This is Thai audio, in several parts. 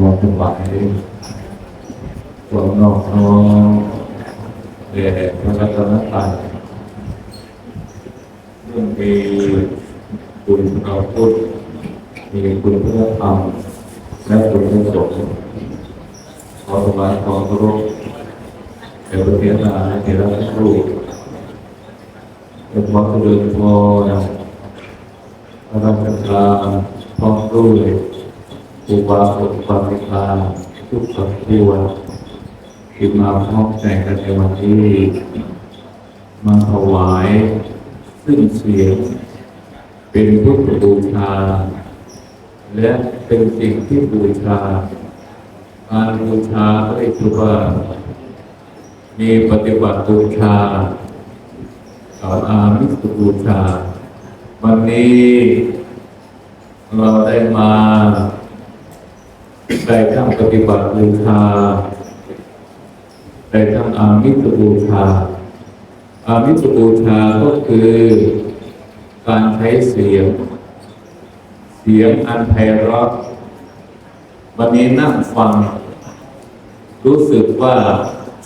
ขอถวายความนอบน้อมแด่พระรัตนตรัยเรื่องมีคุณพระพุทธมีคุณพระธรรมและคุณพระสงฆ์ขอถวายความเคารพแด่พระเถระและเถระทุกรูปเป็นพระเจริญพรพระราชทานพร้อมด้วย อุบาสกอุบาสิกาทุกสัตว์ตัวที่มาพร้อมใจกันในวันนี้มาถวายซึ่งเสียงเป็นพุทธบูชา และเป็นสิ่งที่บูชาการบูชาก็เรียกว่า มีปฏิบัติบูชากับอามิสบูชา วันนี้เราได้มา ได้ทั้งปฏิบัติบูชาได้ทั้งอามิสบูชา อามิสบูชาก็คือการใช้เสียง เสียงอันไพเราะวันนี้นั่งฟัง รู้สึกว่า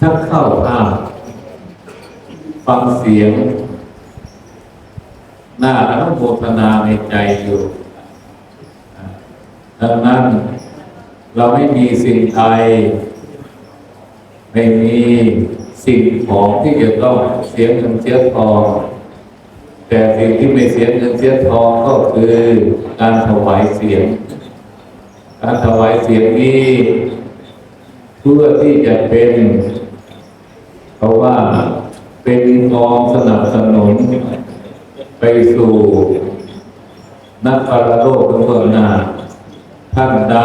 ชักเข้าท่าฟังเสียงน่าอนุโมทนาในใจอยู่ดังนั้น เราไม่มีสิ่งใดไม่มีสิ่งของที่จะต้องเสียเงินเสียทองแต่สิ่งที่ไม่เสียเงินเสียทองก็คือการถวายเสียง การถวายเสียงนี้เพื่อที่จะเป็น เพราะว่าเป็นกองสนับสนุน ไปสู่นักปรโลกเบื้องหน้าท่านใด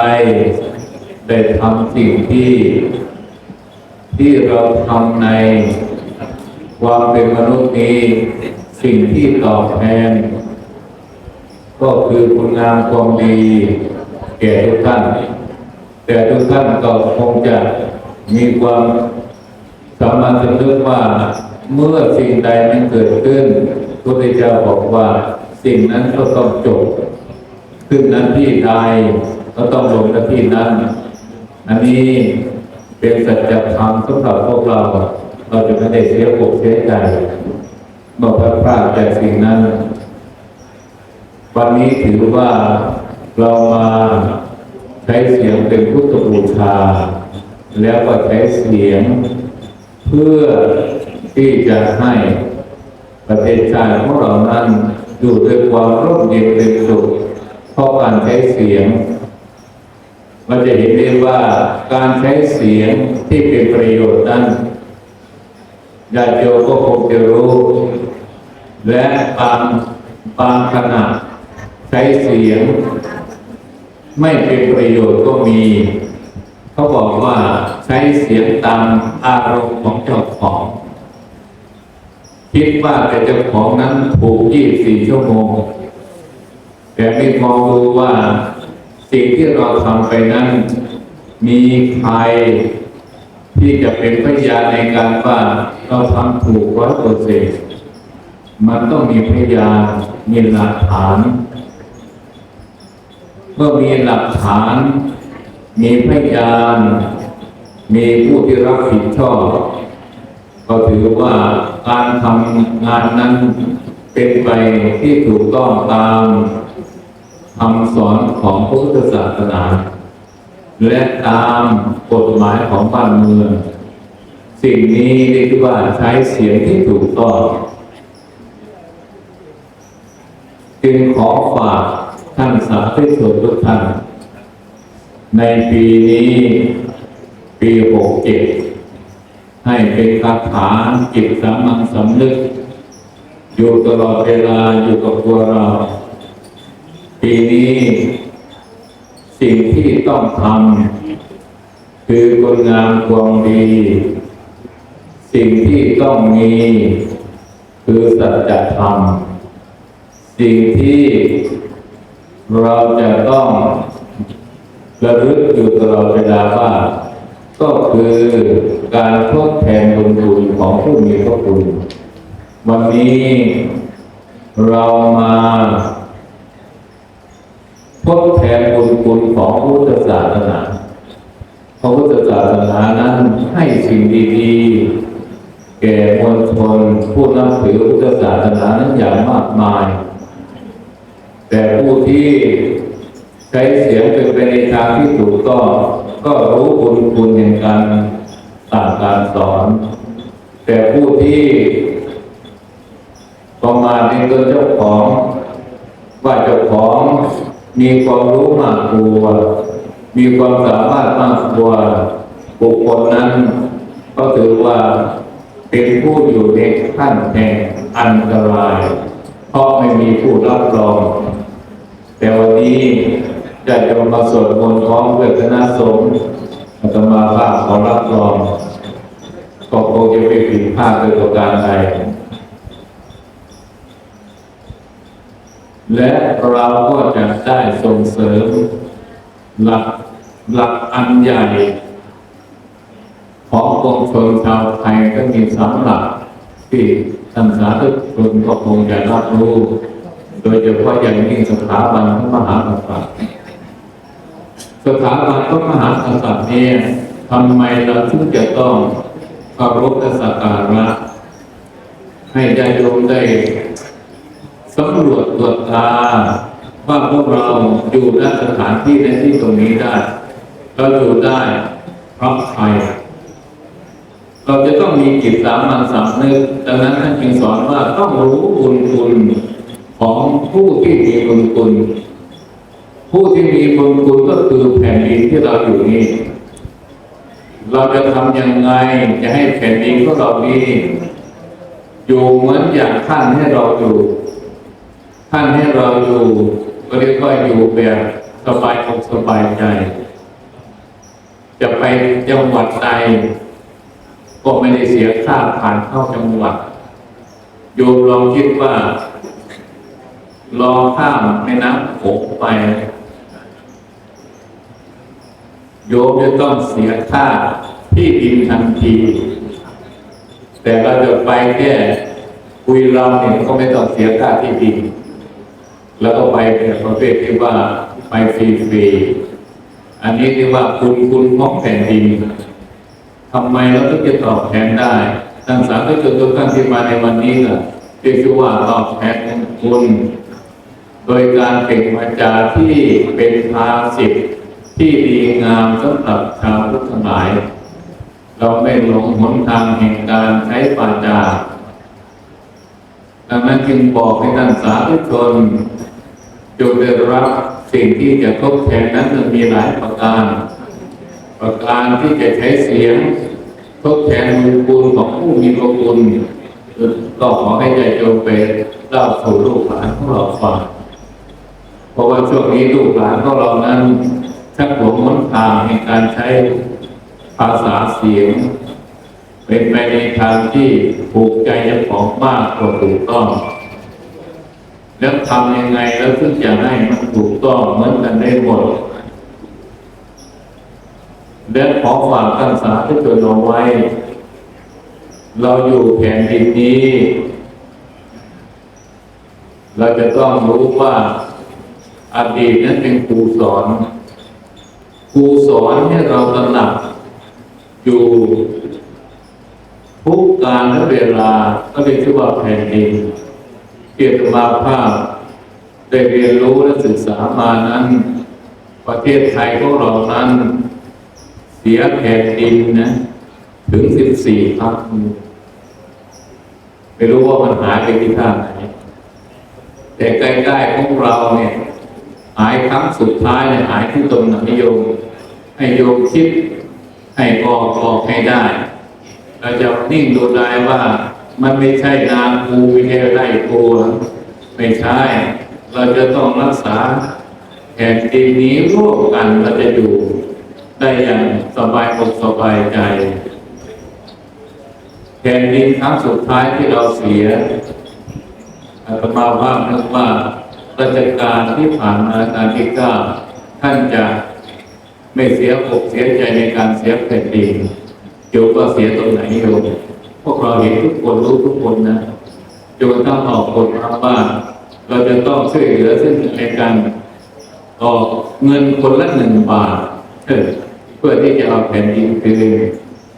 ได้ทำสิ่งที่ที่เราทำในความเป็นมนุษย์นี้สิ่งที่ตอบแทน ก็คือคุณงามความดีแก่ทุกท่าน แต่ทุกท่านก็คงจะมีความสามัญสำนึกว่าเมื่อสิ่งใดนั้นเกิดขึ้นพระพุทธเจ้าบอกว่าสิ่งนั้นก็ต้องจบ ขึ้นนั้นที่ใดก็ต้องลงที่นั้น อันนี้เป็นสัจธรรมสำหรับพวกเรา เราจะไม่ได้เสียอกเสียใจบอกพลาดพลาดจากสิ่งนั้น วันนี้ถือว่าเรามาใช้เสียงเป็นพุทธบูชา แล้วก็ใช้เสียงเพื่อที่จะให้ประเทศชาติของเรานั้นอยู่ด้วยความร่มเย็นเป็นสุขเพราะการใช้เสียง เราจะเห็นได้ว่าการใช้เสียงที่เป็นประโยชน์นั้นญาติโยมก็คงจะรู้ และบางบางขณะใช้เสียง ไม่เป็นประโยชน์ก็มี เขาบอกว่าใช้เสียงตามอารมณ์ของเจ้าของ คิดว่าแต่เจ้าของนั้นถูก24ชั่วโมง แต่ไม่มองดูว่า สิ่งที่เราทำไปนั้น มีใครที่จะเป็นพยานในการว่าเราทำถูกร้อยเปอร์เซ็นต์มันต้องมีพยานมีหลักฐาน เมื่อมีหลักฐาน มีพยาน มีผู้ที่รับผิดชอบ ก็ถือว่าการทำงานนั้นเป็นไปที่ถูกต้องตาม คำสอนของพระพุทธศาสนา และตามกฎหมายของบ้านเมือง สิ่งนี้เรียกว่าใช้เสียงที่ถูกต้องจึงขอฝากท่านสาธุชนทุกท่าน ในปีนี้ปีหกเจ็ดให้เป็นคาถาจิตสามัญสำนึก อยู่ตลอดเวลาอยู่กับตัวเรา ปีนี้ สิ่งที่ต้องทำคือคุณงามความดี สิ่งที่ต้องมี คือสัจธรรม สิ่งที่เราจะต้องระลึกอยู่ตลอดเวลาว่าก็คือการทดแทนบุญคุณของผู้มีพระคุณ วันนี้เรามา ทดแทนบุญคุณของพุทธศาสนาระพุทธศาสนานั้นให้สิ่งดีๆ แก่มวลชนผู้นับถือพุทธศาสนานั้นอย่างมากมาย แต่ผู้ที่ใช้เสียงเป็นไปในทางที่ถูกต้องก็รู้บุญคุณแห่งการสั่งการสอน แต่ผู้ที่ประมาทในตัวเจ้าของว่าเจ้าของ มีความรู้มากกว่ามีความสามารถมากกว่าบุคคลนั้น ก็ถือว่าเป็นผู้อยู่ในขั้นแห่งอันตราย เพราะไม่มีผู้รับรอง แต่วันนี้จะจะมาสวดมนต์พร้อมด้วยคณะสงฆ์อาตมาภาพขอรับรองก็คงจะไม่ผิดพลาดโดยประการใด และเราก็จะได้ส่งเสริมหลักหลักอันใหญ่ ของปวงชนชาวไทยก็มีสามหลักที่ท่านสาธุชนก็คงจะรับรู้ โดยเฉพาะอย่างยิ่งสถาบันพระมหากษัตริย์สถาบันพระมหากษัตริย์เนี่ยทำไมเราถึงจะต้องเคารพและสักการะให้ญาติโยมได้ สำรวจตรวจตาว่าพวกเราอยู่ณสถานที่ในที่ตรงนี้ได้เราอยู่ได้เพราะใครเราจะต้องมีจิตสามัญสำนึกดังนั้นท่านจึงสอนว่าต้องรู้บุญคุณของผู้ที่มีบุญคุณ ผู้ที่มีบุญคุณก็คือแผ่นดินที่เราอยู่นี้เราจะทำยังไงจะให้แผ่นดินของเรานี้อยู่เหมือนอย่างท่านให้เราอยู่ ท่านให้เราอยู่ก็เรียกว่าอยู่แบบสบายอกสบายใจ จะไปจังหวัดใดก็ไม่ได้เสียค่าผ่านเข้าจังหวัด โยมลองคิดว่าลอข้ามแม่น้ำโขงไป โยมจะต้องเสียค่าที่ดินทันที แต่เราจะไปแค่คุยเราเนี่ยก็ไม่ต้องเสียค่าที่ดิน แล้วก็ไปแบบประเภทที่ว่าไปฟรีๆอันนี้ที่ว่าคุณคุณของแผ่นดินทำไมเราต้องจะตอบแทนได้ทั้งสามก็จนทุกท่านที่มาในวันนี้ก็เรียกว่าตอบแทนคุณ โดยการเป่งวาจาที่เป็นภาสิทธิ์ที่ดีงามสำหรับชาวพุทธทั้งหลาย เราไม่หลงหนทางแห่งการใช้วาจาดังนั้นจึงบอกให้ท่านสาธุชน จงได้รับสิ่งที่จะทดแทนนั้นมันมีหลายประการ ประการที่จะใช้เสียงทดแทนบุญคุณของผู้มีพระคุณก็ขอให้ใจโยมไปเล่าสู่ลูกหลานของเราฟังเพราะว่าช่วงนี้ลูกหลานของเรานั้นชักหลงหนทางในการใช้ภาษาเสียง เป็นไปในทางที่ผูกใจเจ้าของมากกว่าถูกต้อง แล้วทำยังไงแล้วถึงจะให้มันถูกต้องเหมือนกันได้หมดและขอฝากท่านสาธุชนเอาไว้ เราอยู่แผ่นดินนี้ เราจะต้องรู้ว่าอดีตนั้นเป็นครูสอนครูสอนให้เราตระหนัก อยู่ทุกการและเวลาก็เรียกชื่อว่าแผ่นดิน เกียรติมาภาพ ได้เรียนรู้และศึกษามานั้น ประเทศไทยของเรานั้น เสียแผ่นดินนะ ถึงสิบสี่ครั้งไม่รู้ว่ามันหายไปที่ท่าไหน แต่ใกล้ๆของเราเนี่ยหายครั้งสุดท้ายเนี่ยหายที่ตรงไหนโยมให้โยมคิดให้บอกบอกให้ได้ เราจะนิ่งดูได้ว่า มันไม่ใช่นาคูไม่ใช่ไร่คูไม่ใช่ เราจะต้องรักษาแผ่นดินนี้ร่วมกันเราจะอยู่ได้อย่างสบายอกสบายใจแผ่นดินครั้งสุดท้ายที่เราเสียอาตมาว่านึกว่าราชการที่ผ่านมาการที่เก้าท่านจะไม่เสียอกเสียใจในการเสียแผ่นดินโยก็เสียตรงไหนโยม วกเราเห็นทุกคนรู้ทุกคนนะโยมต้องออกกฎครับว่า เราจะต้องช่วยเหลือซึ่งกันกันออกเงินคนละหนึ่งบาทเพื่อพื่อที่จะเอาแผ่นดินคืน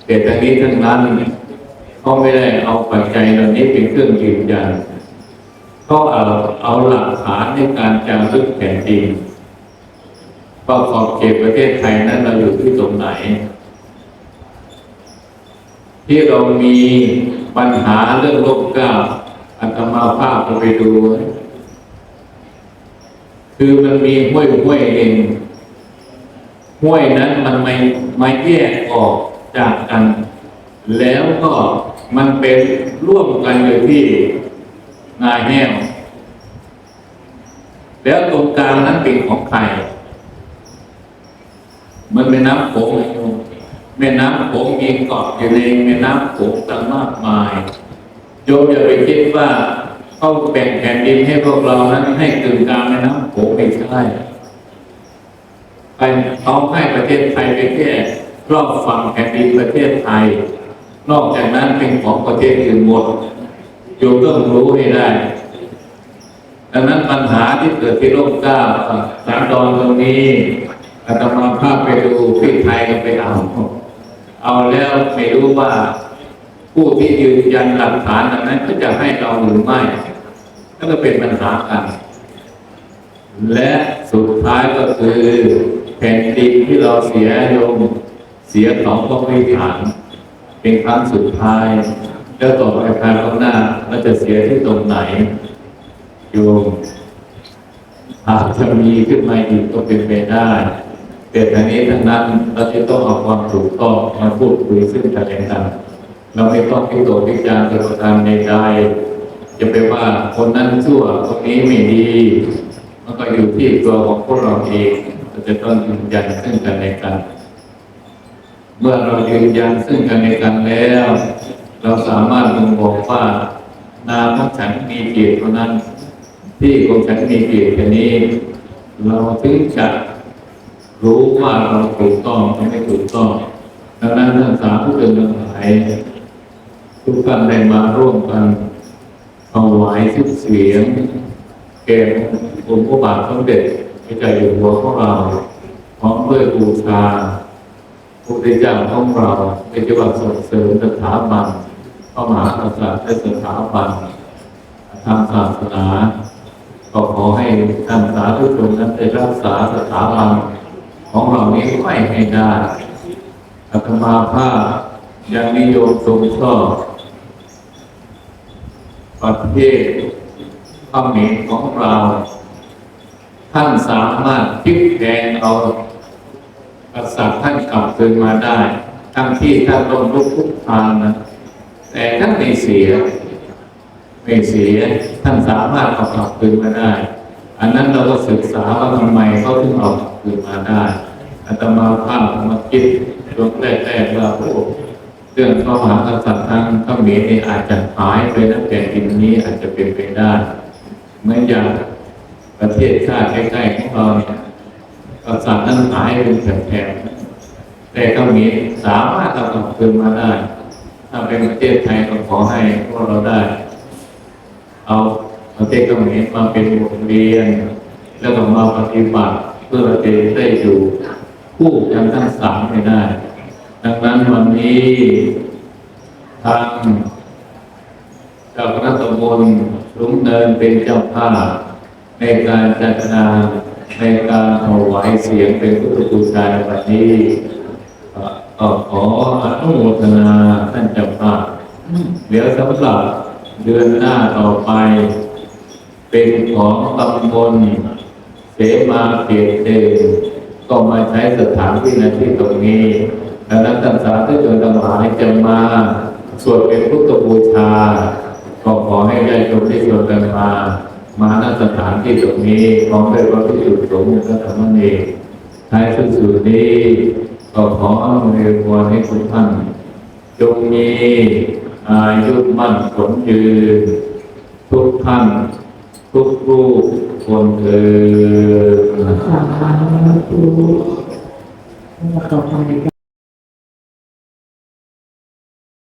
แต่ทั้งนี้ทั้งนั้นเขาไม่ได้เอาปัจจัยเหล่านี้เป็นเครื่องยืนยันเขาเอาเอาหลักฐานในการจารึกแผ่นดินว่าขอบเขตประเทศไทยนั้นเราอยู่ที่ตรงไหน ที่เรามีปัญหาเรื่องโรคเกล้าอัตมาภาพเราไปดู คือมันมีห้วยห้วยหนึ่งห้วยนั้นมันไม่ไม่แยกออกจากกัน แล้วก็มันเป็นร่วมกันอยู่ที่นาแห้วแล้วตรงกลางนั้นเป็นของใครมันเป็นน้ำโขง แม่น้ำโขงมีเกาะอยู่ในแม่น้ำโขงตั้งมากมาย โยมอย่าไปคิดว่าเขาแบ่งแผ่นดินให้พวกเรานั้นให้กึ่งกลางแม่น้ำโขงไม่ใช่ไปเขาให้ประเทศไทยไปแค่รอบฝั่งแผ่นดินประเทศไทย นอกจากนั้นเป็นของประเทศอื่นหมดโยมต้องรู้ให้ได้ดังนั้นปัญหาที่เกิดที่ร่มเกล้าสามดอนตรงนี้อาตมาภาพไปดูพี่ไทยก็ไปเอา เอาแล้วไม่รู้ว่าผู้ที่ยืนยันหลักฐานนนั้นก็จะให้เราหรือไม่นั่นก็เป็นปัญหากัน และสุดท้ายก็คือแผ่นดินที่เราเสียโยมเสียของก็ไม่ฐานเป็นครั้งสุดท้าย แล้วต่อไปภายข้างหน้าเราจะเสียที่ตรงไหนโยมอาจจะมีขึ้นมาอีกก็เป็นไปได้ แต่ทั้งนี้ทั้งนั้นเราจะต้องเอาความถูกต้องมาพูดคุยซึ่งกันและกันเราไม่ต้องพิจารณาพิจารณาประการในใดจะไปว่าคนนั้นชั่วคนนี้ไม่ดี มันก็อยู่ที่ตัวของพวกเราเองเราจะต้องยืนยันซึ่งกันและกัน เมื่อเรายืนยันซึ่งกันและกันแล้ว เราสามารถบ่งบอกว่า นามของฉันมีเกียรติเท่านั้น ที่ของฉันมีเกียรติแค่นี้ เราถึงจะ รู้ว่าเราถูกต้องหรือไม่ถูกต้องดังนั้นท่านสาธุชนทั้งหลายทุกท่านได้มาร่วมกันเอาไหวทุกเสียงแก่องค์พระบาทสมเด็จพระเจ้าอยู่หัวของเราพร้อมด้วยบูชาพระพุทธเจ้าของเราเป็นจังหวัดส่งเสริมสถาบันพระมหากษัตริย์และสถาบันทางศาสนา ก็ขอให้ท่านสาธุชนนั้นได้รักษาสถาบัน ของเรานี้ไว้ให้ได้อาตมาภาพยังนิยมชมชอบประเทศเขมรของเรา ท่านสามารถพลิกแพลงเอากษัตริย์ท่านกลับคืนมาได้ ทั้งที่ท่านลงลุกทุกทางนะแต่ท่านไม่เสีย ไม่เสียท่านสามารถกลับคืนมาได้ อันนั้นเราก็ศึกษาว่าทำไมเขาถึงเอกคืนมาได้อาตมาภาพมาคิดช่วงแรกๆว่าโอ้เรื่องข้อหากษัตริย์ทางเขมรนี่อาจจะหายไปนะแต่ดินนี้อาจจะเป็นไปได้เหมือนอย่างประเทศชาติใกล้ๆของเราเนี่ยกษัตริย์นั้นหายเป็นแถบๆแต่เขมรสามารถเอากลับคืนมาได้ ถ้าเป็นประเทศไทยก็ขอให้พวกเราได้ เอา ประเทศเขมรมาเป็นบทเรียน แล้วก็มาปฏิบัติเพื่อเราจะได้อยู่คู่กันทั้งสามให้ได้ ดังนั้นวันนี้ทางเจ้าคณะตำบลลุงเนินเป็นเจ้าภาพในการจัดงานในการถวายเสียงเป็นพุทธบูชาในวันนี้ก็ขออนุโมทนาท่านเจ้าภาพเดี๋ยวสำหรับเดือนหน้าต่อไป เป็นของตำบลเสมาเขตเดนก็มาใช้สถานที่นที่ตรงนี้ดังนั้นท่านสาธุชนทั้งหลายจะมาสวดเป็นพุทธบูชา ก็ขอให้ญาติโยมที่ชวนกันมา มาณสถานที่ตรงนี้พร้อมด้วยพระพิสุทธิ์สงฆ์และธรรมเนรท้ายสุดสุดนี้ก็ขออำนวยพรให้ทุกท่านจงมีอายุมั่นขนยืนทุกท่าน ทุกรูปคนเถิดสาธุต่อไป